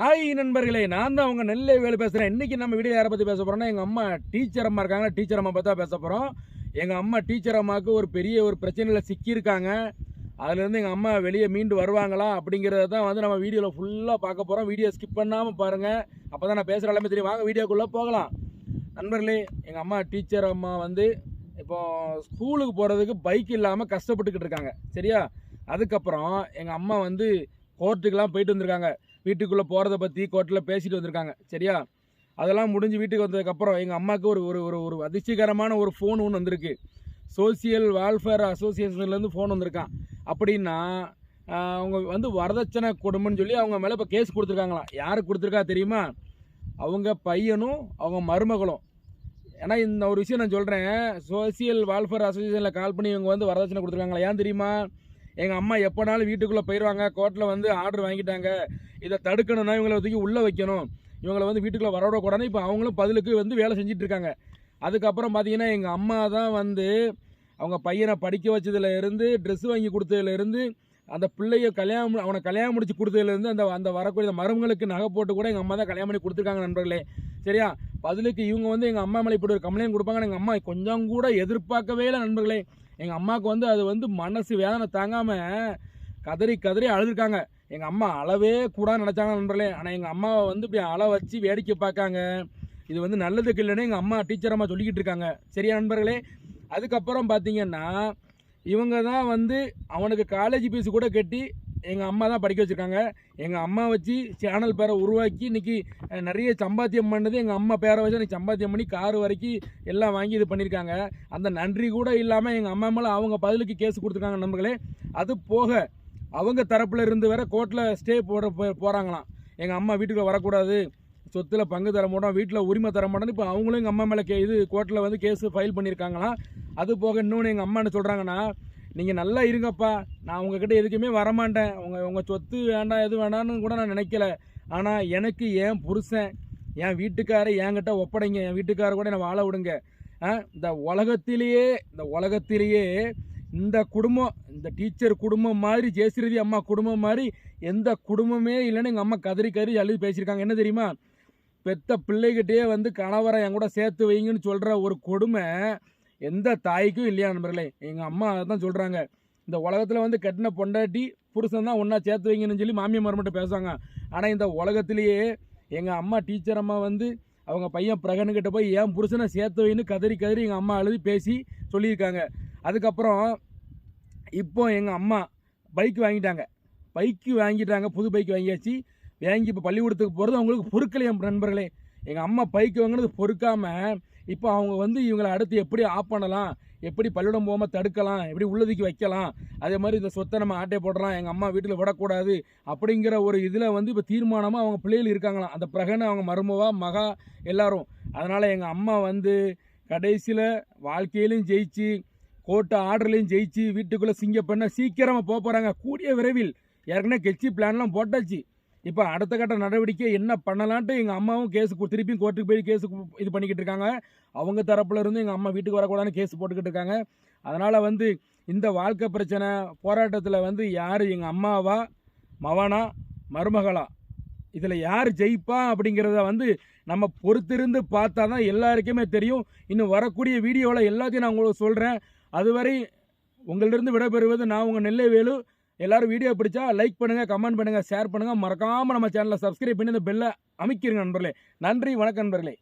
Hi நண்பர்களே நான் தான் உங்கள் நெல்லை வேலை பேசுகிறேன் இன்றைக்கி நம்ம வீடியோ யாரை பற்றி பேச போகிறோம்னா எங்கள் அம்மா டீச்சர் அம்மா இருக்காங்க. டீச்சர் அம்மா பற்றி பேச போகிறோம் எங்கள் அம்மா டீச்சர் அம்மாவுக்கு ஒரு பெரிய ஒரு பிரச்சனையில் சிக்கியிருக்காங்க. அதுலேருந்து எங்கள் அம்மா வெளியே மீண்டு வருவாங்களா அப்படிங்கிறத தான் வந்து நம்ம வீடியோவில் ஃபுல்லாக பார்க்க போகிறோம் வீடியோ ஸ்கிப் பண்ணாமல் பாருங்கள் அப்போ தான் நான் பேசுகிற எல்லாமே தெரியும். வாங்க வீடியோக்குள்ளே போகலாம். நண்பர்களே எங்கள் அம்மா டீச்சர் அம்மா வந்து இப்போ ஸ்கூலுக்கு போகிறதுக்கு பைக் இல்லாமல் கஷ்டப்பட்டுக்கிட்டு இருக்காங்க. சரியா? அதுக்கப்புறம் எங்கள் அம்மா வந்து கோர்ட்டுக்கெலாம் போயிட்டு வந்திருக்காங்க. வீட்டுக்குள்ளே போகிறத பற்றி கோர்ட்டில் பேசிட்டு வந்திருக்காங்க. சரியா? அதெல்லாம் முடிஞ்சு வீட்டுக்கு வந்ததுக்கப்புறம் எங்கள் அம்மாவுக்கு ஒரு ஒரு ஒரு ஒரு அதிர்ச்சிகரமான ஒரு ஃபோன் ஒன்று வந்திருக்கு. சோசியல் வெல்ஃபேர் அசோசியேஷன்லேருந்து ஃபோன் வந்திருக்கான். அப்படின்னா அவங்க வந்து வரதட்சணை கொடுமைன்னு சொல்லி அவங்க மேலே இப்போ கேஸ் கொடுத்துருக்காங்களாம். யாருக்கு கொடுத்துருக்கா தெரியுமா? அவங்க பையனும் அவங்க மருமகளும். ஏன்னா இந்த ஒரு விஷயம் நான் சொல்கிறேன் சோசியல் வெல்ஃபேர் அசோசியேஷனில் கால் பண்ணி இவங்க வந்து வரதட்சணை கொடுத்துருக்காங்களா? ஏன் தெரியுமா? எங்கள் அம்மா எப்போனாலும் வீட்டுக்குள்ளே போயிடுவாங்க கோர்ட்டில் வந்து ஆர்டர் வாங்கிட்டாங்க. இதை தடுக்கணும்னா இவங்களை தூக்கி உள்ளே வைக்கணும். இவங்களை வந்து வீட்டுக்குள்ளே வரவிடக்கூடாதுன்னு இப்போ அவங்களும் பதிலுக்கு வந்து வேலை செஞ்சிட்ருக்காங்க அதுக்கப்புறம் பார்த்தீங்கன்னா எங்கள் அம்மா தான் வந்து அவங்க பையனை படிக்க வச்சதுல இருந்து ட்ரெஸ் வாங்கி கொடுத்ததுலேருந்து அந்த பிள்ளைய கல்யாணம் அவனை கல்யாணம் முடிச்சு கொடுத்ததுலேருந்து அந்த அந்த வரக்கூடிய மருமகளுக்கு நகை போட்டு கூட எங்கள் அம்மா தான் கல்யாணம் பண்ணி கொடுத்துருக்காங்க நண்பர்களே. சரியா? பதிலுக்கு இவங்க வந்து எங்கள் அம்மா மேலே இப்படி ஒரு கம்ப்ளைண்ட் கொடுப்பாங்க எங்கள் அம்மா கொஞ்சம் கூட எதிர்பார்க்கவே இல்லை நண்பர்களே. எங்கள் அம்மாவுக்கு வந்து அது வந்து மனசு வேதனை தாங்காமல் கதறி கதறி அழுதுருக்காங்க. எங்கள் அம்மா அளவே கூடாது நினச்சாங்க நண்பர்களே. ஆனால் எங்கள் அம்மாவை வந்து இப்படி அள வச்சு வேடிக்கை பார்க்காங்க. இது வந்து நல்லதுக்கு இல்லைன்னு எங்கள் அம்மா டீச்சர் அம்மா சொல்லிக்கிட்டு இருக்காங்க. சரியா நண்பர்களே? அதுக்கப்புறம் பார்த்தீங்கன்னா இவங்க தான் வந்து அவனுக்கு காலேஜ் ஃபீஸ் கூட கட்டி எங்கள் அம்மா தான் படிக்க வச்சுருக்காங்க. எங்கள் அம்மா வச்சு சேனல் பேரை உருவாக்கி இன்னைக்கு நிறைய சம்பாத்தியம் பண்ணது எங்கள் அம்மா பேரை வச்சு இன்றைக்கி சம்பாத்தியம் பண்ணி கார் வரைக்கும் எல்லாம் வாங்கி இது பண்ணியிருக்காங்க. அந்த நன்றி கூட இல்லாமல் எங்கள் அம்மா மேலே அவங்க பதிலுக்கு கேஸ் கொடுத்துருக்காங்க நண்பர்களே. அது போக அவங்க தரப்பில் இருந்து வேற கோர்ட்டில் ஸ்டே போட போ- எங்கள் அம்மா வீட்டுக்குள்ளே வரக்கூடாது. சொத்தில் பங்கு தர மாட்டோம் வீட்டில் உரிமை தர மாட்டோம்னு இப்போ அவங்களும் எங்கள் அம்மா மேலே கே இது கோர்ட்டில் வந்து கேஸு ஃபைல் பண்ணியிருக்காங்களாம். அது போக இன்னொன்று எங்கள் அம்மா என்ன சொல்கிறாங்கன்னா நீங்கள் நல்லா இருங்கப்பா. நான் உங்ககிட்ட எதுக்குமே வரமாட்டேன். உங்கள் உங்கள் சொத்து வேண்டாம் எது வேண்டாம்னு கூட நான் நினைக்கல. ஆனால் எனக்கு என் புருஷன் என் வீட்டுக்காரை என்கிட்ட ஒப்படைங்க. என் வீட்டுக்கார கூட என்னை வாழ விடுங்க. ஆ, இந்த உலகத்திலேயே இந்த உலகத்திலேயே இந்த குடும்பம் இந்த டீச்சர் குடும்பம் மாதிரி ஜெயஸ்ரீதி அம்மா குடும்பம் மாதிரி எந்த குடும்பமே இல்லைன்னு எங்கள் அம்மா கதறி கதறி அழுது பேசியிருக்காங்க. என்ன தெரியுமா? பெத்த பிள்ளைகிட்டே வந்து கணவரை என் கூட சேர்த்து வைங்கன்னு சொல்கிற ஒரு கொடுமை எந்த தாய்க்கும் இல்லையா நண்பர்களே? எங்கள் அம்மா தான் சொல்கிறாங்க இந்த உலகத்தில் வந்து கட்டின பொண்டாட்டி புருஷன் தான் ஒன்றா சேர்த்து வைங்கன்னு சொல்லி மாமியார் மருமட்ட பேசுவாங்க. ஆனால் இந்த உலகத்திலேயே எங்கள் அம்மா டீச்சர் அம்மா வந்து அவங்க பையன் பிரகனுக்கிட்ட போய் என் புருஷனை சேர்த்து வைன்னு கதறி கதறி எங்கள் அம்மா அழுது பேசி சொல்லியிருக்காங்க. அதுக்கப்புறம் இப்போ எங்கள் அம்மா பைக் வாங்கிட்டாங்க. பைக்கு வாங்கிட்டாங்க புது பைக் வாங்கியாச்சு. வாங்கி இப்போ பள்ளிக்கூடத்துக்கு போகிறது அவங்களுக்கு பொறுக்கலையே என் நண்பர்களே. எங்கள் அம்மா பைக் வாங்கினது பொறுக்காமல் இப்போ அவங்க வந்து இவங்களை அடுத்து எப்படி ஆஃப் பண்ணலாம் எப்படி பள்ளிடம் போகாமல் தடுக்கலாம் எப்படி உள்ளதுக்கு வைக்கலாம் அதே மாதிரி இந்த சொத்தை நம்ம ஆட்டை போடலாம் எங்கள் அம்மா வீட்டில் விடக்கூடாது அப்படிங்கிற ஒரு இதில் வந்து இப்போ தீர்மானமாக அவங்க பிள்ளைகள் இருக்காங்களாம். அந்த பிரகனை அவங்க மருமவா மகா எல்லாரும். அதனால் எங்கள் அம்மா வந்து கடைசியில் வாழ்க்கையிலையும் ஜெயிச்சு கோர்ட்டு ஆர்டர்லையும் ஜெயிச்சு வீட்டுக்குள்ளே சிங்க பண்ண சீக்கிரமாக போக போகிறாங்க கூடிய விரைவில் ஏற்கனவே கெட்சி பிளான்லாம் போட்டாச்சு. இப்போ அடுத்த கட்ட நடவடிக்கை என்ன பண்ணலான்ட்டு எங்கள் அம்மாவும் கேஸ் திருப்பியும் கோர்ட்டுக்கு போய் கேஸு இது பண்ணிக்கிட்டு இருக்காங்க. அவங்க தரப்புல இருந்து எங்கள் அம்மா வீட்டுக்கு வரக்கூடாதுன்னு கேஸ் போட்டுக்கிட்டு இருக்காங்க. அதனால் வந்து இந்த வாழ்க்கை பிரச்சனை போராட்டத்தில் வந்து யார் எங்கள் அம்மாவா மவனா மருமகளா இதில் யார் ஜெயிப்பா அப்படிங்கிறத வந்து நம்ம பொறுத்திருந்து பார்த்தா தான் எல்லாருக்குமே தெரியும். இன்னும் வரக்கூடிய வீடியோவில் எல்லாத்தையும் நான் உங்களுக்கு சொல்கிறேன் அதுவரை உங்களிடம் விடைபெறுவது நான் உங்கள் நெல்லை வேலு எல்லாரும் வீடியோ பிடிச்சா லைக் பண்ணுங்கள் கமெண்ட் பண்ணுங்கள் ஷேர் பண்ணுங்கள் மறக்காமல் நம்ம சேனலை சப்ஸ்கிரைப் பண்ணி இந்த பெல்லை அமைக்கிறங்க நண்பர்களே. நன்றி வணக்கம் நண்பர்களே.